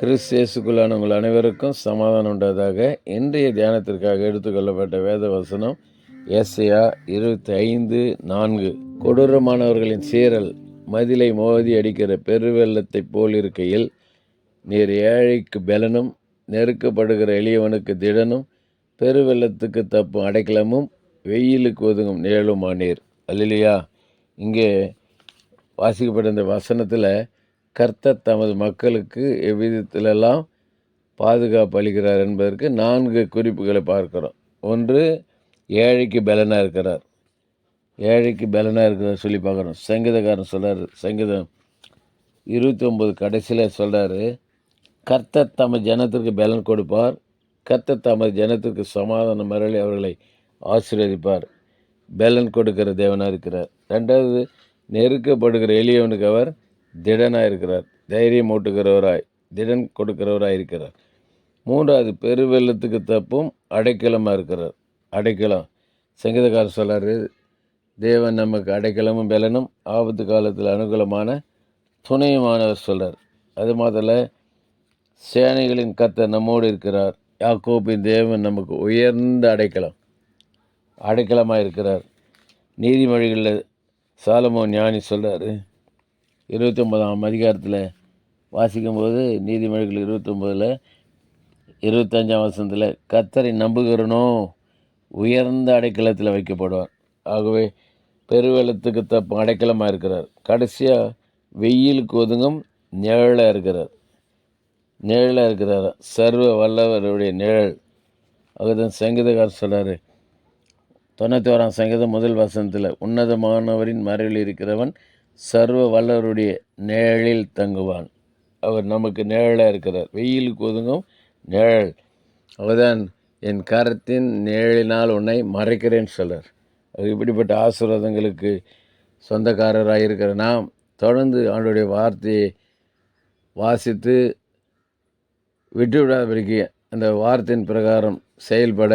கிறிஸ்தேசுக்குள்ளான உங்கள் அனைவருக்கும் சமாதானம் உண்டதாக இன்றைய தியானத்திற்காக எடுத்துக்கொள்ளப்பட்ட வேத வசனம் எஸ்ஐயா இருபத்தி ஐந்து நான்கு. கொடூரமானவர்களின் சீரல் மதிலை மோதி அடிக்கிற பெருவெள்ளத்தைப் போல் இருக்கையில் நீர் ஏழைக்கு பலனும் நெருக்கப்படுகிற எளியவனுக்கு திடனும் பெருவெள்ளத்துக்கு தப்பும் அடைக்கலமும் வெயிலுக்கு ஒதுங்கும் நிழலுமானீர். அல்லையா இங்கே வாசிக்கப்பட்ட இந்த வசனத்தில் கர்த்தர் தமது மக்களுக்கு எவ்விதத்திலெல்லாம் பாதுகாப்பு அளிக்கிறார் என்பதற்கு நான்கு குறிப்புகளை பார்க்கிறோம். ஒன்று ஏழைக்கு பலனாக இருக்கிறார். ஏழைக்கு பலனாக இருக்கிறார் சொல்லி பார்க்குறோம். சங்கீதக்காரன் சொல்கிறார் சங்கீதம் இருபத்தி ஒம்பது கடைசியில் சொல்கிறாரு கர்த்தர் தமது ஜனத்திற்கு பலன் கொடுப்பார். கர்த்தர் தமது ஜனத்திற்கு சமாதானம் மரளி அவர்களை ஆசீர்வதிப்பார். பலன் கொடுக்கிற தேவனாக இருக்கிறார். ரெண்டாவது நெருக்கப்படுகிற எளியவனுக்கு அவர் திடனாக இருக்கிறார். தைரியம் ஊட்டுகிறவராய் திடன் கொடுக்கிறவராய் இருக்கிறார். மூன்றாவது பெருவெள்ளத்துக்கு தப்பும் அடைக்கலமாக இருக்கிறார். அடைக்கலம். சங்கீதக்காரர் சொல்கிறாரு தேவன் நமக்கு அடைக்கலமும் பலனும் ஆபத்து காலத்தில் அனுகூலமான துணையுமானவர் சொல்கிறார் அது மாதிரில சேனைகளின் கர்த்தர் நம்மோடு இருக்கிறார். யாக்கோப்பின் தேவன் நமக்கு உயர்ந்த அடைக்கலம். அடைக்கலமாக இருக்கிறார். நீதிமொழிகளில் சாலமோ ஞானி சொல்கிறாரு இருபத்தி ஒன்பதாம் அதிகாரத்தில் வாசிக்கும்போது நீதிமொழிகள் இருபத்தொம்போதில் இருபத்தஞ்சாம் வருஷத்தில் கத்தரை நம்புகிறனோ உயர்ந்த அடைக்கலத்தில் வைக்கப்படுவார். ஆகவே பெருவெள்ளத்துக்கு தப்பு அடைக்கலமாக இருக்கிறார். கடைசியாக வெயிலுக்கு ஒதுங்கும் நிழலாக இருக்கிறார். நிழலாக இருக்கிறார். சர்வ வல்லவருடைய நிழல். அதுதான் சங்கீதக்காரர் சொல்கிறார் தொண்ணூற்றி ஓராம் சங்கீதம் முதல் வசனத்தில் உன்னதமானவரின் மறைவில் இருக்கிறவன் சர்வ வல்லவருடைய நிழலில் தங்குவான். அவர் நமக்கு நிழலாக இருக்கிறார். வெயிலுக்கு ஒதுங்கும் நிழல். அவர்தான் என் கரத்தின் நிழலினால் உன்னை மறைக்கிறேன்னு சொல்கிறார் அது இப்படிப்பட்ட ஆசீர்வாதங்களுக்கு சொந்தக்காரராக இருக்கிற நாம் தொடர்ந்து அவனுடைய வார்த்தையை வாசித்து விட்டுவிடாதபடிக்கு அந்த வார்த்தையின் பிரகாரம் செயல்பட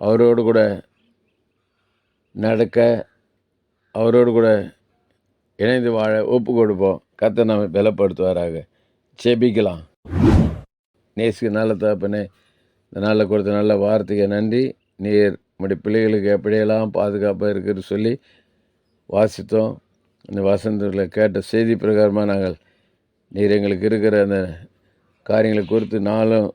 அவரோடு கூட நடக்க அவரோடு கூட இணைந்து வாழ ஒப்பு கொடுப்போம். கத்தை நம்ம பலப்படுத்துவாராக. செபிக்கலாம் நேசுக்கு நல்ல தகப்பனே இந்த நாளில் கொடுத்த நல்ல வார்த்தைக்கு நன்றி. நீர் நம்முடைய பிள்ளைகளுக்கு எப்படியெல்லாம் பாதுகாப்பாக இருக்குன்னு சொல்லி வாசித்தோம். இந்த வசந்தத்தில் கேட்ட செய்தி பிரகாரமாக நாங்கள் நீர் எங்களுக்கு இருக்கிற அந்த காரியங்களை குறித்து நாளும்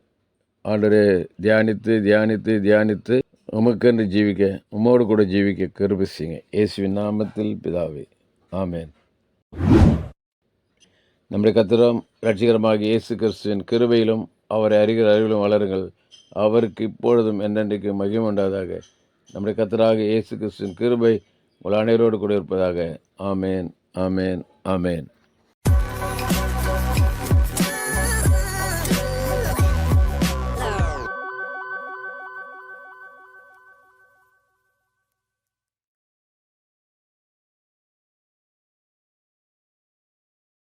ஆண்டரே தியானித்து தியானித்து தியானித்து உமக்கென்று ஜீவிக்க உம்மோடு கூட ஜீவிக்க கருபிசிங்க இயேசுவின் நாமத்தில் பிதாவே. ஆமேன். நம்முடைய கத்திரம் ரட்சிகரமாக இயேசு கிறிஸ்துவின் கிருபையிலும் அவரை அறிகிற அறிவிலும் வளருங்கள். அவருக்கு இப்பொழுதும் என்றென்றைக்கு மகிமை உண்டாதாக நம்முடைய கத்தராக இயேசு கிறிஸ்துவின் கிருபை உங்கள் அனைவரோடு கூட இருப்பதாக. ஆமேன் ஆமேன் ஆமேன்.